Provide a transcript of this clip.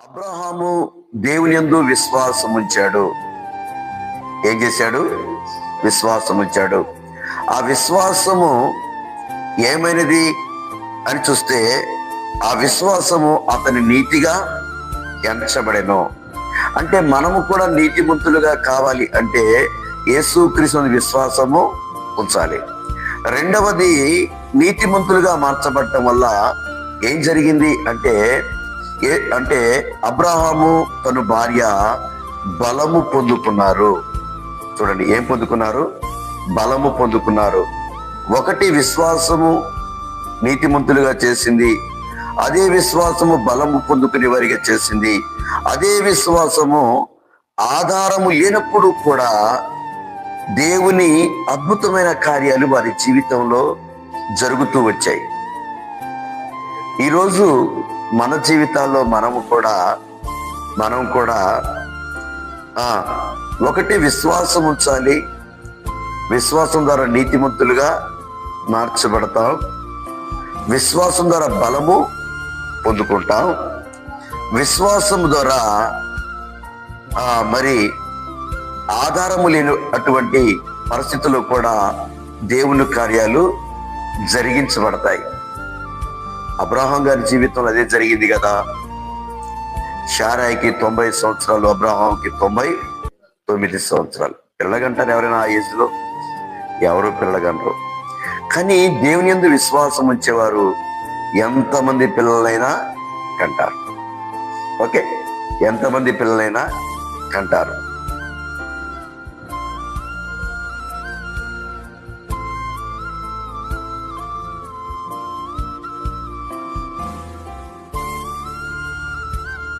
అబ్రహాము దేవుని ఎందు విశ్వాసం ఉంచాడు ఏం చేశాడు? విశ్వాసం ఉంచాడు ఆ విశ్వాసము ఏమైనది అని చూస్తే ఆ విశ్వాసము అతని నీతిగా ఎంచబడెను. అంటే మనము కూడా నీతిమంతులుగా కావాలి అంటే యేసుక్రీస్తు విశ్వాసము ఉంచాలి. రెండవది నీతిమంతులుగా మార్చబడటం వల్ల ఏం జరిగింది అంటే అంటే అబ్రహాము తన భార్య బలము పొందుకున్నారు. చూడండి ఏం పొందుకున్నారు? బలము పొందుకున్నారు. ఒకటి విశ్వాసము నీతిమంతులుగా చేసింది అదే విశ్వాసము బలము పొందుకునే వారిగా చేసింది అదే విశ్వాసము ఆధారము లేనప్పుడు కూడా దేవుని అద్భుతమైన కార్యాలు వారి జీవితంలో జరుగుతూ వచ్చాయి. ఈరోజు మన జీవితాల్లో మనము కూడా మనం కూడా ఆ, ఒకటి విశ్వాసం ఉంచాలి. విశ్వాసం ద్వారా నీతిమంతులుగా మార్చబడతాం. విశ్వాసం ద్వారా బలము పొందుకుంటాం. విశ్వాసం ద్వారా ఆ, మరి ఆధారము లేని అటువంటి పరిస్థితుల్లో కూడా దేవుని కార్యాలు జరిగించబడతాయి. అబ్రాహాం గారి జీవితంలో అదే జరిగింది కదా. షారాయికి తొంభై సంవత్సరాలు అబ్రాహాంకి తొంభై తొమ్మిది సంవత్సరాలు. పిల్లగంటారు ఎవరైనా ఆ ఏజ్లో ఎవరు పిల్లగంటారు కానీ దేవుని ఎందు విశ్వాసం ఉంచేవారు ఎంతమంది పిల్లలైనా కంటారు. ఓకే? ఎంతమంది పిల్లలైనా కంటారు.